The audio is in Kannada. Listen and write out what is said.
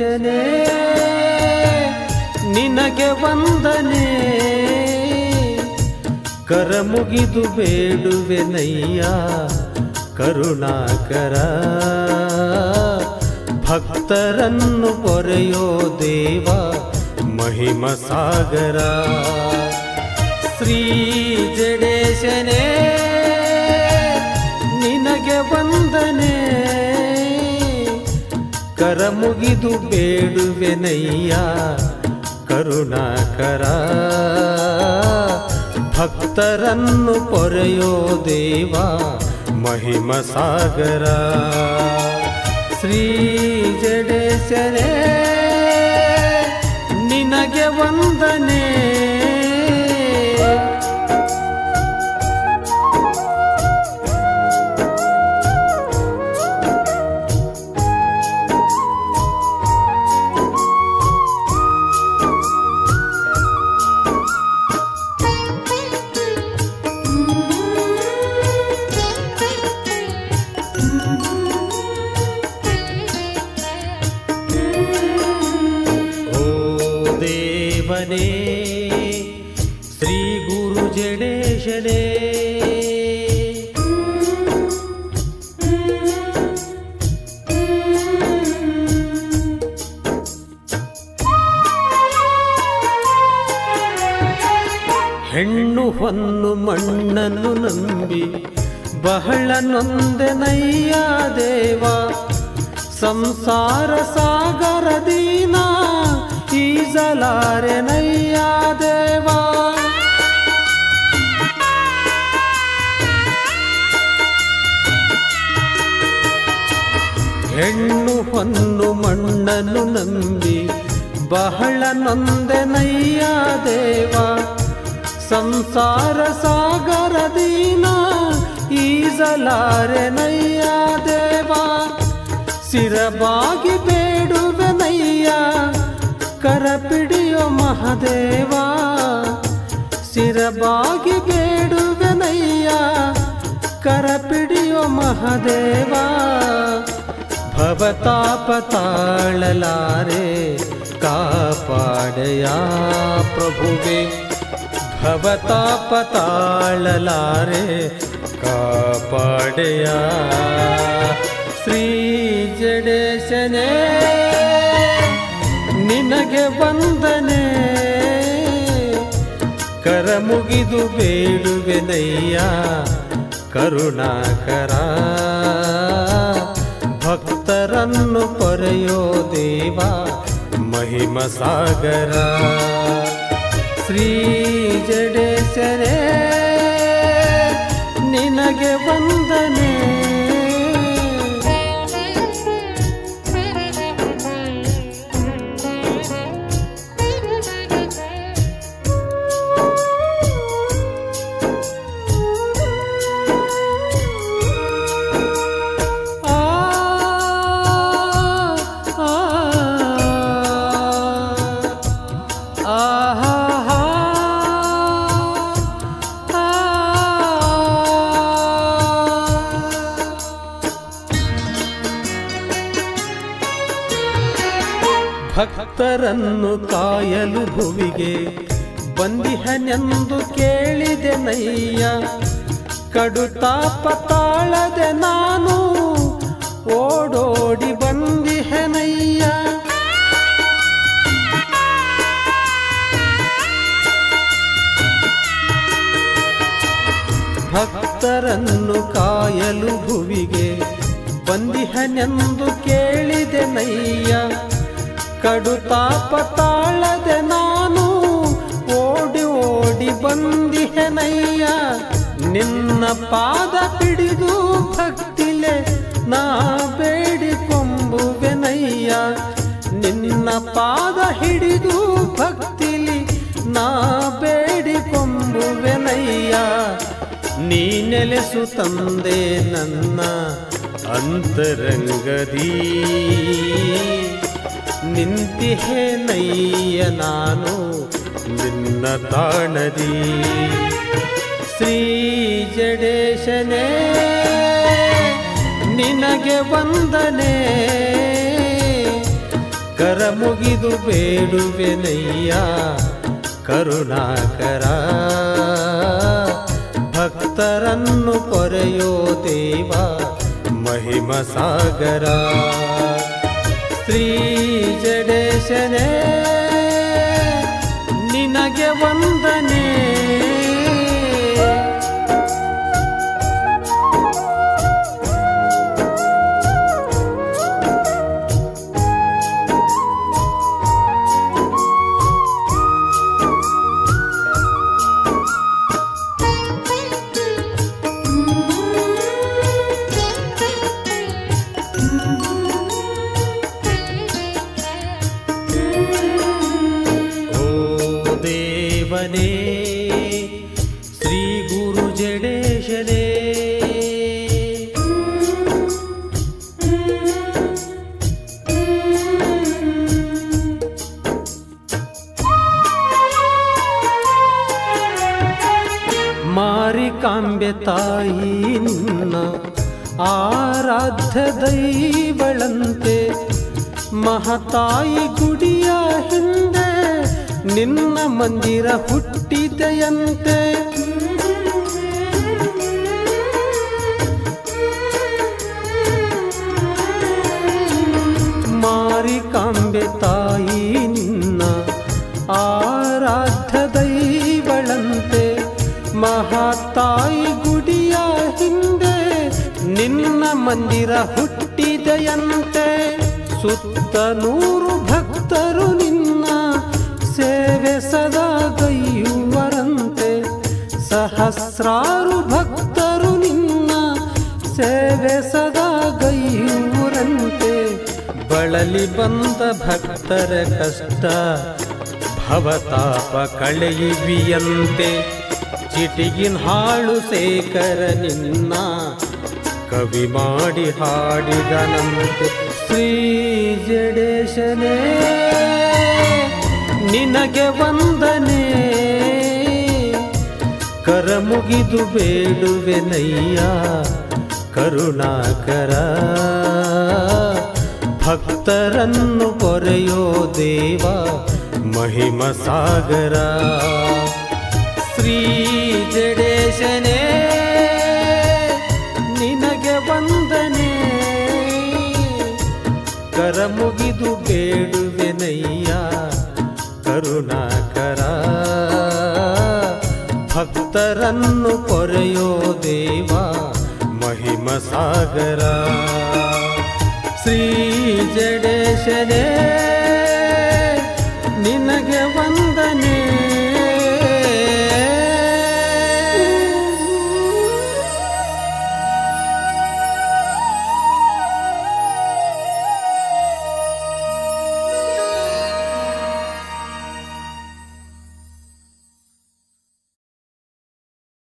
ಗಣೇಶನೇ ನಿನಗೆ ವಂದನೆ. ಕರ ಮುಗಿದು ಬೇಡುವೆನಯ್ಯ ಕರುಣಾಕರ. ಭಕ್ತರನ್ನು ಪೊರೆಯೋ ದೇವ, ಮಹಿಮ ಸಾಗರ. ಶ್ರೀ ಜಡೇಶನೇ, ನಿನಗೆ ಬಂದ ಕರ ಮುಗಿದು ಬೇಡುವೆನಯ್ಯ ಕರುಣಾಕರ. ಭಕ್ತರನ್ನು ಪೊರೆಯೋ ದೇವ ಮಹಿಮ ಸಾಗರ. ಶ್ರೀ ಜಡೇಶರೇ ನಿನಗೆ ವಂದನೆ. ಜಡೇಶನೇ ಹೆಣ್ಣು ಹೊನ್ನು ಮಣ್ಣನ್ನು ನಂಬಿ ಬಹಳ ನೊಂದೆನಯ್ಯ ದೇವ. ಸಂಸಾರ ಸಾಗರ ದೀನ ಈಜಲಾರೆನಯ್ಯ ದೇವ. ಹೆಣ್ಣು ಹೊನ್ನು ಮಣ್ಣನ್ನು ನಂಬಿ ಬಹಳ ನೊಂದೆನಯ್ಯ ದೇವ. ಸಂಸಾರ ಸಾಗರ ದೀನ ಈಜಲಾರೆನಯ್ಯ ದೇವ. ಸಿರಬಾಗಿ ಬೇಡುವೆನಯ್ಯ ಕರ ಪಿಡಿಯೋ ಮಹದೇವ. ಸಿರಬಾಗಿ ಬೇಡುವೆನಯ್ಯ ಕರ ಪಿಡಿಯೋ ಮಹದೇವ. ಭವತಾಪ ತಾಳಲಾರೆ ಕಾಪಾಡಯ ಪ್ರಭುವೆ. ಭವತಾಪ ತಾಳಲಾರೆ ಕಾಪಾಡೆಯ ಶ್ರೀ ಜಡೇಶನೆ ನಿನಗೆ ವಂದನೆ. ಕರ ಮುಗಿದು ಬೇಡುವೆನಯ್ಯ ಕರುಣಾಕರ. यो देवा महिमसागरा श्रीजडेश्वरे निनग ಭಕ್ತರನ್ನು ಕಾಯಲು ಭುವಿಗೆ ಬಂದಿಹನೆಂದು ಕೇಳಿದೆ ನಯ್ಯ. ಕಡುತಾಪ ತಾಳದೆ ನಾನು ಓಡೋಡಿ ಬಂದಿಹನಯ್ಯ ಭಕ್ತರನ್ನು ಕಾಯಲು ಭುವಿಗೆ ಬಂದಿಹನೆಂದು ಕೇಳಿದೆ ನಯ್ಯ. ಕಡುತಾಪ ಪತಾಳದೆ ನಾನು ಓಡಿ ಓಡಿ ಬಂದಿಹೆನಯ್ಯ ನಿನ್ನ ಪಾದ ಹಿಡಿದು ಭಕ್ತಿಲೆ ನಾ ಬೇಡಿಕೊಂಬುವೆನಯ್ಯ ನಿನ್ನ ಪಾದ ಹಿಡಿದು ಭಕ್ತಿಲಿ ನಾ ಬೇಡಿಕೊಂಬುವೆನಯ್ಯ ನೀ ನೆಲೆಸು ತಂದೆ ನನ್ನ ಅಂತರಂಗದೀ. ನಿಂತಿಹೆ ನಯ್ಯ ನಾನು ನಿನ್ನ ತಾಣದಿ. ಶ್ರೀ ಜಡೇಶನೇ, ನಿನಗೆ ವಂದನೆ. ಕರ ಮುಗಿದು ಬೇಡುವೆನಯ್ಯ ಕರುಣಾಕರ. ಭಕ್ತರನ್ನು ಪೊರೆಯೋ ದೇವ ಮಹಿಮ ಸಾಗರ ಶ್ರೀ ಜಡೇಶನೇ ನಿನಗೆ ವಂದನೆ. ಶ್ರೀ ಗುರು ಜಡೇಶನೇ. ಮಾರಿಕಾಂಬೆ ತಾಯಿ ನಿನ್ನ ಆರಾಧ್ಯ ದೈವಳಂತೆ ಮಹತಾಯಿ ಗುಡಿ ನಿನ್ನ ಮಂದಿರ ಹುಟ್ಟಿದೆಯಂತೆ. ಮಾರಿಕಾಂಬೆ ತಾಯಿ ನಿನ್ನ ಆರಾಧ್ಯ ದೈವಳಂತೆ. ಮಹಾತಾಯಿ ಗುಡಿಯ ಹಿಂದೆ ನಿನ್ನ ಮಂದಿರ ಹುಟ್ಟಿದೆಯಂತೆ. ಸುತ್ತ ನೂರು ಭಕ್ತರು ಸೇವೆ ಸದಾ ಕೈಯುವರಂತೆ ಸಹಸ್ರಾರು ಭಕ್ತರು ನಿನ್ನ ಸೇವೆ ಸದಾ ಕೈಯುವರಂತೆ ಬಳಲಿ ಬಂದ ಭಕ್ತರ ಕಷ್ಟ, ಭವತಾಪ ಕಳೆಯುವಿಯಂತೆ. ಚಿಟಿಗಿನ ಹಾಳು ಶೇಖರ ನಿನ್ನ ಕವಿ ಮಾಡಿ ಹಾಡಿದನಂತೆ. ಶ್ರೀ ಜಡೇಶನೇ. ನಿನಗೆ ವಂದನೆ. ಕರ ಮುಗಿದು ಬೇಡುವೆನಯ್ಯ ಕರುಣಾಕರ. ಭಕ್ತರನ್ನು ಪೊರೆಯೋ ದೇವ ಮಹಿಮ ಸಾಗರ. ಶ್ರೀ ಜಡೇಶನೇ, ನಿನಗೆ ವಂದನೆ. ಕರ ಮುಗಿದು ಬೇಡುವೆನಯ್ಯ ಕರುಣಾಕರ. ಭಕ್ತರನ್ನು ಪೊರೆಯೋ ದೇವ ಮಹಿಮ ಸಾಗರ ಶ್ರೀ ಜಡೇಶನೇ ನಿನಗೆ ವಂದನೆ.